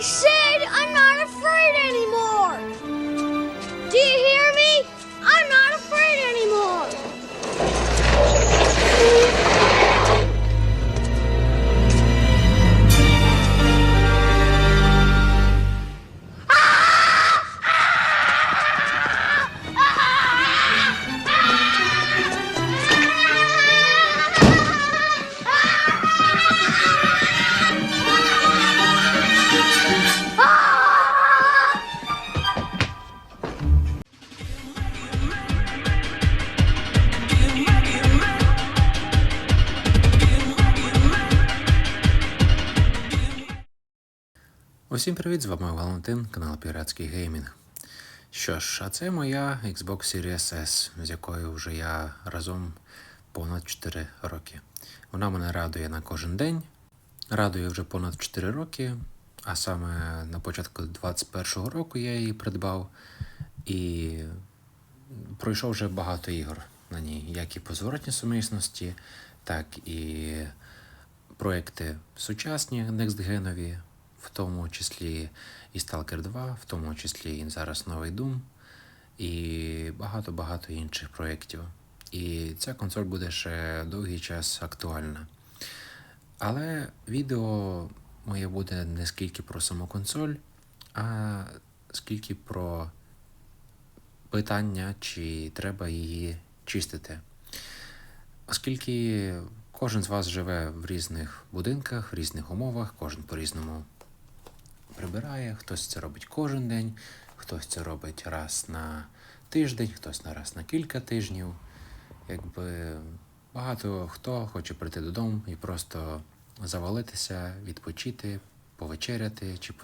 Vai! Усім привіт, з вами Валентин, канал Піратський Геймінг. Що ж, а це моя Xbox Series S, з якою вже я разом понад 4 роки. Вона мене радує на кожен день, радує вже понад 4 роки, а саме на початку 2021 року я її придбав і пройшов вже багато ігор на ній, як і по зворотній сумісності, так і проекти сучасні, некстгенові, в тому числі і Stalker 2, в тому числі і зараз новий Doom, і багато-багато інших проєктів. І ця консоль буде ще довгий час актуальна. Але відео моє буде не скільки про саму консоль, а скільки про питання, чи треба її чистити. Оскільки кожен з вас живе в різних будинках, в різних умовах, кожен по-різному прибирає, хтось це робить кожен день, хтось це робить раз на тиждень, хтось на раз на кілька тижнів. Якби багато хто хоче прийти додому і просто завалитися, відпочити, повечеряти, чи,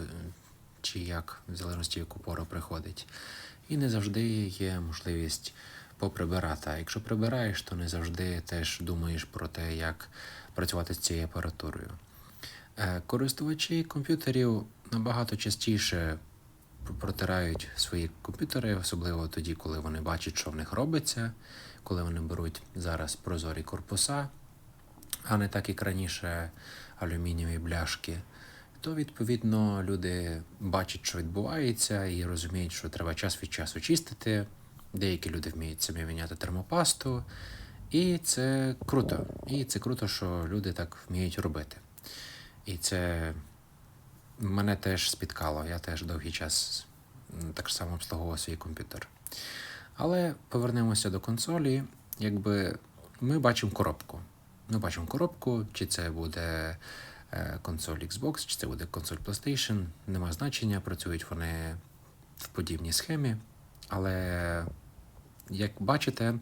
чи як, в залежності, яку пору приходить. І не завжди є можливість поприбирати. А якщо прибираєш, то не завжди теж думаєш про те, як працювати з цією апаратурою. Е, Користувачі комп'ютерів набагато частіше протирають свої комп'ютери, особливо тоді, коли вони бачать, що в них робиться, коли вони беруть зараз прозорі корпуса, а не так як раніше алюмінієві бляшки. То відповідно люди бачать, що відбувається, і розуміють, що треба час від часу чистити. Деякі люди вміють самі міняти термопасту, і це круто. І це круто, що люди так вміють робити. І це мене теж спіткало. Я теж довгий час так само обслуговував свій комп'ютер. Але повернемося до консолі. Якби ми бачимо коробку. Ми бачимо коробку, чи це буде е, консоль Xbox, чи це буде консоль PlayStation. Нема значення, працюють вони в подібній схемі. Але як бачите,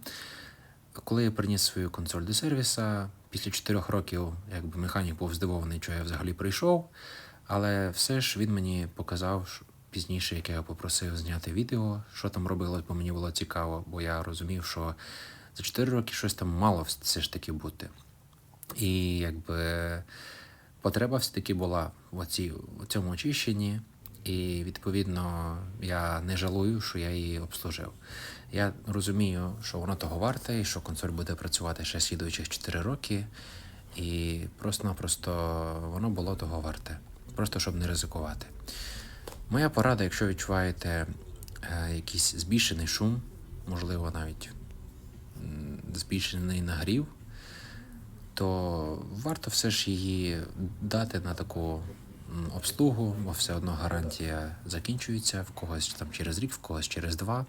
коли я приніс свою консоль до сервіса, після 4 років, якби механік був здивований, що я взагалі прийшов. Але все ж він мені показав пізніше, як я попросив зняти відео, що там робилось, бо мені було цікаво, бо я розумів, що за 4 роки щось там мало все ж таки бути. І якби потреба все-таки була в, оці, в цьому очищенні, і відповідно я не жалую, що я її обслужив. Я розумію, що воно того варте, і що консоль буде працювати ще слідуючих 4 роки, і просто-напросто воно було того варте, просто щоб не ризикувати. Моя порада, якщо відчуваєте е, якийсь збільшений шум, можливо, навіть збільшений нагрів, то варто все ж її дати на таку обслугу, бо все одно гарантія закінчується в когось там через рік, в когось через два.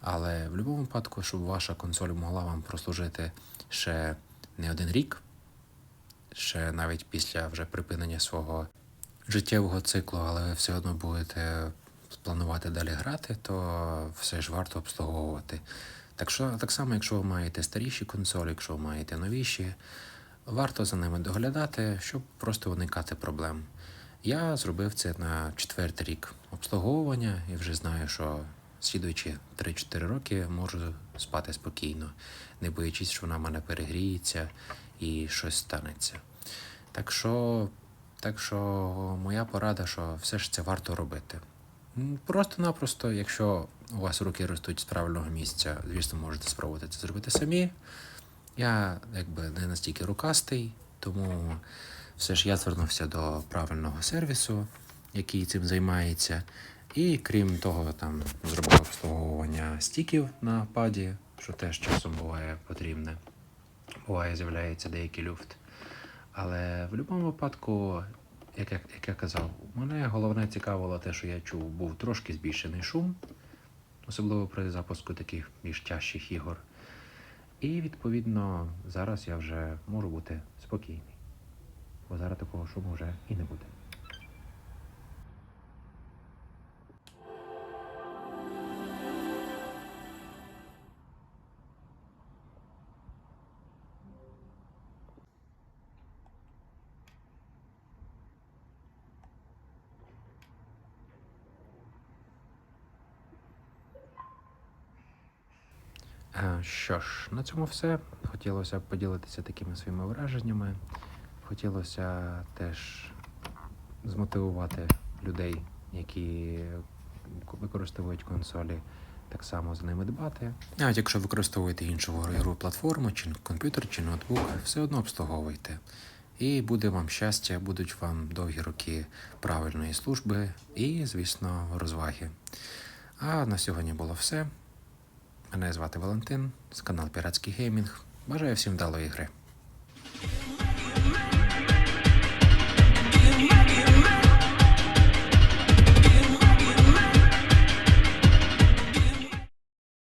Але в будь-якому випадку, щоб ваша консоль могла вам прослужити ще не один рік, ще навіть після вже припинення свого життєвого циклу, але ви все одно будете планувати далі грати, то все ж варто обслуговувати. Так що так само, якщо ви маєте старіші консолі, якщо ви маєте новіші, варто за ними доглядати, щоб просто уникати проблем. Я зробив це на четвертий рік обслуговування і вже знаю, що слідуючи 3-4 роки можу спати спокійно, не боячись, що вона в мене перегріється і щось станеться. Так що, так що моя порада, що все ж це варто робити. Просто-напросто, якщо у вас руки ростуть з правильного місця, звісно, можете спробувати це зробити самі. Я якби не настільки рукастий, тому все ж я звернувся до правильного сервісу який цим займається. І крім того, там зробив обслуговування стіків на паді, що теж часом буває потрібне. Буває, з'являється деякий люфт. Але в будь-якому випадку, як я, як я казав, мене головне цікавило те, що я чув, був трошки збільшений шум, особливо при запуску таких більш тяжчих ігор. І відповідно зараз я вже можу бути спокійний. Бо зараз такого шуму вже і не буде. Що ж, на цьому все. Хотілося б поділитися такими своїми враженнями. Хотілося теж змотивувати людей, які використовують консолі, так само за ними дбати. Навіть якщо використовуєте іншу ігрову платформу, чи комп'ютер, чи ноутбук, все одно обслуговуйте. І буде вам щастя, будуть вам довгі роки правильної служби і, звісно, розваги. А на сьогодні було все. Мене звати Валентин з каналу Піратський Геймінг. Бажаю всім вдалої гри.